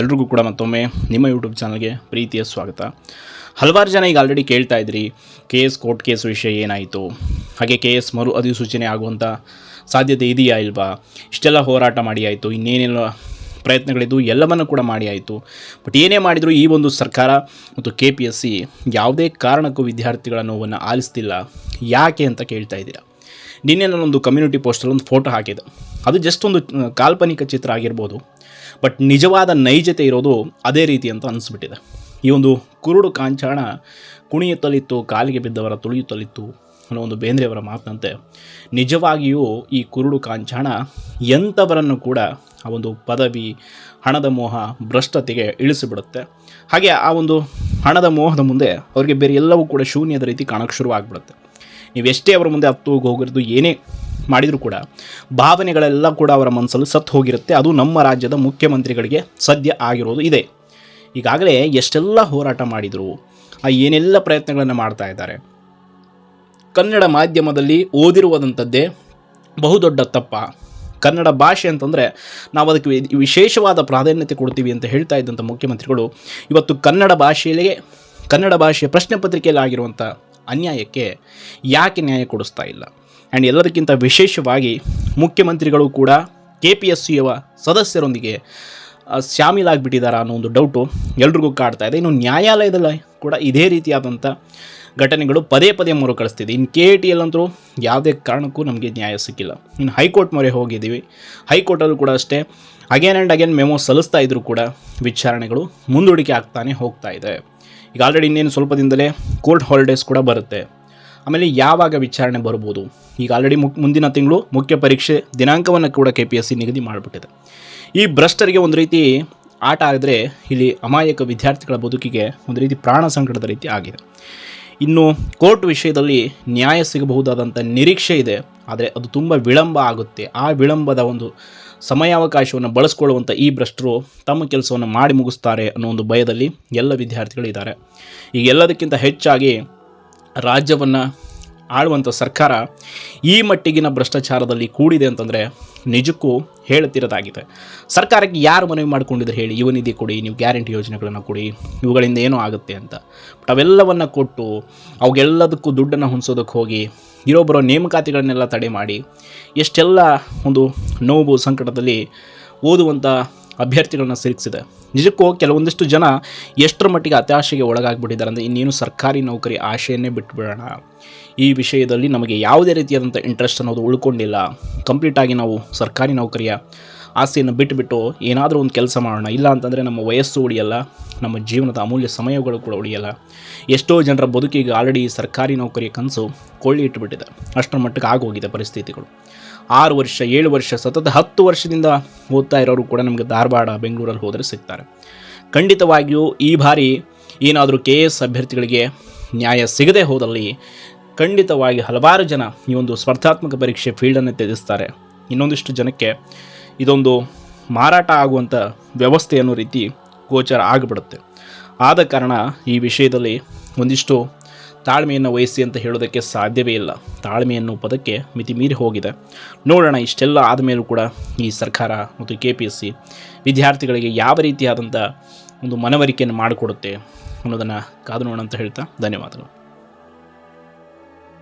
ಎಲ್ರಿಗೂ ಕೂಡ ಮತ್ತೊಮ್ಮೆ ನಿಮ್ಮ ಯೂಟ್ಯೂಬ್ ಚಾನಲ್ಗೆ ಪ್ರೀತಿಯ ಸ್ವಾಗತ. ಹಲವಾರು ಜನ ಈಗ ಆಲ್ರೆಡಿ ಕೇಳ್ತಾ ಇದ್ರಿ ಕೆ ಎಸ್ ಕೋರ್ಟ್ ಕೇಸ್ ವಿಷಯ ಏನಾಯಿತು? ಹಾಗೆ ಕೆ ಎಸ್ ಮರು ಅಧಿಸೂಚನೆ ಆಗುವಂಥ ಸಾಧ್ಯತೆ ಇದೆಯಾ ಇಲ್ವಾ? ಇಷ್ಟೆಲ್ಲ ಹೋರಾಟ ಮಾಡಿ ಆಯಿತು, ಇನ್ನೇನೆಲ್ಲ ಪ್ರಯತ್ನಗಳಿದ್ದು ಎಲ್ಲವನ್ನು ಕೂಡ ಮಾಡಿ ಆಯಿತು. ಬಟ್ ಏನೇ ಮಾಡಿದರೂ ಈ ಒಂದು ಸರ್ಕಾರ ಮತ್ತು ಕೆ ಪಿ ಎಸ್ ಸಿ ಯಾವುದೇ ಕಾರಣಕ್ಕೂ ವಿದ್ಯಾರ್ಥಿಗಳ ನೋವನ್ನು ಆಲಿಸ್ತಿಲ್ಲ. ಯಾಕೆ ಅಂತ ಕೇಳ್ತಾ ಇದ್ದೀರಾ? ನಿನ್ನೆ ನಾನೊಂದು ಕಮ್ಯುನಿಟಿ ಪೋಸ್ಟಲ್ಲಿ ಒಂದು ಫೋಟೋ ಹಾಕಿದೆ. ಅದು ಜಸ್ಟ್ ಒಂದು ಕಾಲ್ಪನಿಕ ಚಿತ್ರ ಆಗಿರ್ಬೋದು. ಬಟ್ ನಿಜವಾದ ನೈಜತೆ ಇರೋದು ಅದೇ ರೀತಿ ಅಂತ ಅನಿಸ್ಬಿಟ್ಟಿದೆ. ಈ ಒಂದು ಕುರುಡು ಕಾಂಚಾಣ ಕುಣಿಯುತ್ತಲಿತ್ತು ಕಾಲಿಗೆ ಬಿದ್ದವರ ತುಳಿಯುತ್ತಲಿತ್ತು ಅನ್ನೋ ಒಂದು ಬೇಂದ್ರೆಯವರ ಮಾತಿನಂತೆ ನಿಜವಾಗಿಯೂ ಈ ಕುರುಡು ಕಾಂಚಾಣ ಎಂಥವರನ್ನು ಕೂಡ ಆ ಒಂದು ಪದವಿ, ಹಣದ ಮೋಹ, ಭ್ರಷ್ಟತೆಗೆ ಇಳಿಸಿಬಿಡುತ್ತೆ. ಹಾಗೆ ಆ ಒಂದು ಹಣದ ಮೋಹದ ಮುಂದೆ ಅವರಿಗೆ ಬೇರೆ ಎಲ್ಲವೂ ಕೂಡ ಶೂನ್ಯದ ರೀತಿ ಕಾಣೋಕ್ಕೆ ಶುರುವಾಗ್ಬಿಡುತ್ತೆ. ನೀವು ಎಷ್ಟೇ ಅವರ ಮುಂದೆ ಹತ್ತು ಹೋಗಿರೋದು ಏನೇ ಮಾಡಿದರೂ ಕೂಡ ಭಾವನೆಗಳೆಲ್ಲ ಕೂಡ ಅವರ ಮನಸ್ಸಲ್ಲಿ ಸತ್ತು ಹೋಗಿರುತ್ತೆ. ಅದು ನಮ್ಮ ರಾಜ್ಯದ ಮುಖ್ಯಮಂತ್ರಿಗಳಿಗೆ ಸದ್ಯ ಆಗಿರೋದು ಇದೆ. ಈಗಾಗಲೇ ಎಷ್ಟೆಲ್ಲ ಹೋರಾಟ ಮಾಡಿದರು, ಆ ಏನೆಲ್ಲ ಪ್ರಯತ್ನಗಳನ್ನು ಮಾಡ್ತಾ ಇದ್ದಾರೆ. ಕನ್ನಡ ಮಾಧ್ಯಮದಲ್ಲಿ ಓದಿರುವುದಂಥದ್ದೇ ಬಹುದೊಡ್ಡ ತಪ್ಪ. ಕನ್ನಡ ಭಾಷೆ ಅಂತಂದರೆ ನಾವು ಅದಕ್ಕೆ ವಿಶೇಷವಾದ ಪ್ರಾಧಾನ್ಯತೆ ಕೊಡ್ತೀವಿ ಅಂತ ಹೇಳ್ತಾ ಇದ್ದಂಥ ಮುಖ್ಯಮಂತ್ರಿಗಳು ಇವತ್ತು ಕನ್ನಡ ಭಾಷೆಯಲ್ಲಿಯೇ ಕನ್ನಡ ಭಾಷೆಯ ಪ್ರಶ್ನೆ ಪತ್ರಿಕೆಯಲ್ಲಿ ಆಗಿರುವಂಥ ಅನ್ಯಾಯಕ್ಕೆ ಯಾಕೆ ನ್ಯಾಯ ಕೊಡಿಸ್ತಾ ಇಲ್ಲ? ಆ್ಯಂಡ್ ಎಲ್ಲದಕ್ಕಿಂತ ವಿಶೇಷವಾಗಿ ಮುಖ್ಯಮಂತ್ರಿಗಳು ಕೂಡ ಕೆ ಪಿ ಎಸ್ ಸಿಯುವ ಸದಸ್ಯರೊಂದಿಗೆ ಶಾಮೀಲಾಗಿಬಿಟ್ಟಿದ್ದಾರೆ ಅನ್ನೋ ಒಂದು ಡೌಟು ಎಲ್ರಿಗೂ ಕಾಡ್ತಾ ಇದೆ. ಇನ್ನು ನ್ಯಾಯಾಲಯದಲ್ಲಿ ಕೂಡ ಇದೇ ರೀತಿಯಾದಂಥ ಘಟನೆಗಳು ಪದೇ ಪದೇ ಮರುಕಳಿಸ್ತಿದೆ. ಇನ್ನು ಕೆ ಟಿ ಎಲ್ ಅಂತೂ ಯಾವುದೇ ಕಾರಣಕ್ಕೂ ನಮಗೆ ನ್ಯಾಯ ಸಿಕ್ಕಿಲ್ಲ. ಇನ್ನು ಹೈಕೋರ್ಟ್ ಮೊರೆ ಹೋಗಿದ್ದೀವಿ. ಹೈಕೋರ್ಟಲ್ಲೂ ಕೂಡ ಅಷ್ಟೇ ಅಗೇನ್ ಆ್ಯಂಡ್ ಅಗೇನ್ ಮೆಮೋ ಸಲ್ಲಿಸ್ತಾ ಇದ್ದರೂ ಕೂಡ ವಿಚಾರಣೆಗಳು ಮುಂದೂಡಿಕೆ ಆಗ್ತಾನೆ ಹೋಗ್ತಾ ಇದೆ. ಈಗ ಆಲ್ರೆಡಿ ಇನ್ನೇನು ಸ್ವಲ್ಪ ದಿನದಲ್ಲೇ ಕೋರ್ಟ್ ಹಾಲಿಡೇಸ್ ಕೂಡ ಬರುತ್ತೆ. ಆಮೇಲೆ ಯಾವಾಗ ವಿಚಾರಣೆ ಬರ್ಬೋದು ಈಗ ಆಲ್ರೆಡಿ ಮುಕ್ ಮುಂದಿನ ತಿಂಗಳು ಮುಖ್ಯ ಪರೀಕ್ಷೆ ದಿನಾಂಕವನ್ನು ಕೂಡ ಕೆ ಪಿ ಎಸ್ ಸಿ ನಿಗದಿ ಮಾಡಿಬಿಟ್ಟಿದೆ. ಈ ಭ್ರಷ್ಟರಿಗೆ ಒಂದು ರೀತಿ ಆಟ ಆದರೆ ಇಲ್ಲಿ ಅಮಾಯಕ ವಿದ್ಯಾರ್ಥಿಗಳ ಬದುಕಿಗೆ ಒಂದು ರೀತಿ ಪ್ರಾಣ ಸಂಕಟದ ರೀತಿ ಆಗಿದೆ. ಇನ್ನು ಕೋರ್ಟ್ ವಿಷಯದಲ್ಲಿ ನ್ಯಾಯ ಸಿಗಬಹುದಾದಂಥ ನಿರೀಕ್ಷೆ ಇದೆ. ಆದರೆ ಅದು ತುಂಬ ವಿಳಂಬ ಆಗುತ್ತೆ. ಆ ವಿಳಂಬದ ಒಂದು ಸಮಯಾವಕಾಶವನ್ನು ಬಳಸ್ಕೊಳ್ಳುವಂಥ ಈ ಭ್ರಷ್ಟರು ತಮ್ಮ ಕೆಲಸವನ್ನು ಮಾಡಿ ಮುಗಿಸ್ತಾರೆ ಅನ್ನೋ ಒಂದು ಭಯದಲ್ಲಿ ಎಲ್ಲ ವಿದ್ಯಾರ್ಥಿಗಳಿದ್ದಾರೆ ಈಗ ಎಲ್ಲದಕ್ಕಿಂತ ಹೆಚ್ಚಾಗಿ ರಾಜ್ಯವನ್ನು ಆಳುವಂಥ ಸರ್ಕಾರ ಈ ಮಟ್ಟಿಗಿನ ಭ್ರಷ್ಟಾಚಾರದಲ್ಲಿ ಕೂಡಿದೆ ಅಂತಂದರೆ ನಿಜಕ್ಕೂ ಹೇಳುತ್ತಿರೋದಾಗಿದೆ ಸರ್ಕಾರಕ್ಕೆ ಯಾರು ಮನವಿ ಮಾಡಿಕೊಂಡಿದ್ರೆ ಹೇಳಿ ಇವನಿದೆ ಕೊಡಿ, ನೀವು ಗ್ಯಾರಂಟಿ ಯೋಜನೆಗಳನ್ನು ಕೊಡಿ, ಇವುಗಳಿಂದ ಏನೂ ಆಗುತ್ತೆ ಅಂತ. ಬಟ್ ಅವೆಲ್ಲವನ್ನು ಕೊಟ್ಟು ಅವಾಗೆಲ್ಲದಕ್ಕೂ ದುಡ್ಡನ್ನು ಹೊಂದಿಸೋದಕ್ಕೆ ಹೋಗಿ ಇರೋ ಬರೋ ನೇಮಕಾತಿಗಳನ್ನೆಲ್ಲ ತಡೆ ಮಾಡಿ, ಎಷ್ಟೆಲ್ಲ ಒಂದು ನೋವು ಸಂಕಟದಲ್ಲಿ ಓದುವಂಥ ಅಭ್ಯರ್ಥಿಗಳನ್ನ ಸಿಲುಕಿಸಿದೆ. ನಿಜಕ್ಕೂ ಕೆಲವೊಂದಿಷ್ಟು ಜನ ಎಷ್ಟರ ಮಟ್ಟಿಗೆ ಹತಾಶೆಗೆ ಒಳಗಾಗ್ಬಿಟ್ಟಿದ್ದಾರೆ ಅಂದರೆ ಇನ್ನೇನು ಸರ್ಕಾರಿ ನೌಕರಿ ಆಶೆಯನ್ನೇ ಬಿಟ್ಬಿಡೋಣ. ಈ ವಿಷಯದಲ್ಲಿ ನಮಗೆ ಯಾವುದೇ ರೀತಿಯಾದಂಥ ಇಂಟ್ರೆಸ್ಟ್ ಅನ್ನೋದು ಉಳ್ಕೊಂಡಿಲ್ಲ. ಕಂಪ್ಲೀಟಾಗಿ ನಾವು ಸರ್ಕಾರಿ ನೌಕರಿಯ ಆಸೆಯನ್ನು ಬಿಟ್ಟುಬಿಟ್ಟು ಏನಾದರೂ ಒಂದು ಕೆಲಸ ಮಾಡೋಣ. ಇಲ್ಲ ಅಂತಂದರೆ ನಮ್ಮ ವಯಸ್ಸು ಉಳಿಯಲ್ಲ, ನಮ್ಮ ಜೀವನದ ಅಮೂಲ್ಯ ಸಮಯಗಳು ಕೂಡ ಉಳಿಯಲ್ಲ. ಎಷ್ಟೋ ಜನರ ಬದುಕಿಗೆ ಆಲ್ರೆಡಿ ಸರ್ಕಾರಿ ನೌಕರಿಯ ಕನಸು ಕೊಳ್ಳಿ ಇಟ್ಟುಬಿಟ್ಟಿದೆ. ಅಷ್ಟರ ಮಟ್ಟಿಗೆ ಆಗೋಗಿದೆ ಪರಿಸ್ಥಿತಿಗಳು. ಆರು ವರ್ಷ, ಏಳು ವರ್ಷ, ಸತತ ಹತ್ತು ವರ್ಷದಿಂದ ಓದ್ತಾ ಇರೋರು ಕೂಡ ನಮಗೆ ಧಾರವಾಡ, ಬೆಂಗಳೂರಲ್ಲಿ ಹೋದರೆ ಸಿಗ್ತಾರೆ. ಖಂಡಿತವಾಗಿಯೂ ಈ ಬಾರಿ ಏನಾದರೂ ಕೆ ಎಸ್ ಅಭ್ಯರ್ಥಿಗಳಿಗೆ ನ್ಯಾಯ ಸಿಗದೆ ಹೋದಲ್ಲಿ ಖಂಡಿತವಾಗಿ ಹಲವಾರು ಜನ ಈ ಒಂದು ಸ್ಪರ್ಧಾತ್ಮಕ ಪರೀಕ್ಷೆ ಫೀಲ್ಡನ್ನು ತ್ಯಜಿಸ್ತಾರೆ. ಇನ್ನೊಂದಿಷ್ಟು ಜನಕ್ಕೆ ಇದೊಂದು ಮಾರಾಟ ಆಗುವಂಥ ವ್ಯವಸ್ಥೆ ಅನ್ನೋ ರೀತಿ ಗೋಚರ ಆಗಿಬಿಡುತ್ತೆ. ಆದ ಕಾರಣ ಈ ವಿಷಯದಲ್ಲಿ ಒಂದಿಷ್ಟು ತಾಳ್ಮೆಯನ್ನು ವಹಿಸಿ ಅಂತ ಹೇಳೋದಕ್ಕೆ ಸಾಧ್ಯವೇ ಇಲ್ಲ. ತಾಳ್ಮೆ ಅನ್ನೋ ಪದಕ್ಕೆ ಮಿತಿ ಮೀರಿ ಹೋಗಿದೆ. ನೋಡೋಣ, ಇಷ್ಟೆಲ್ಲ ಆದಮೇಲೂ ಕೂಡ ಈ ಸರ್ಕಾರ ಮತ್ತು ಕೆ ಪಿ ಎಸ್ ಸಿ ವಿದ್ಯಾರ್ಥಿಗಳಿಗೆ ಯಾವ ರೀತಿಯಾದಂಥ ಒಂದು ಮನವರಿಕೆಯನ್ನು ಮಾಡಿಕೊಡುತ್ತೆ ಅನ್ನೋದನ್ನು ಕಾದು ನೋಡೋಣ ಅಂತ ಹೇಳ್ತಾ ಧನ್ಯವಾದಗಳು.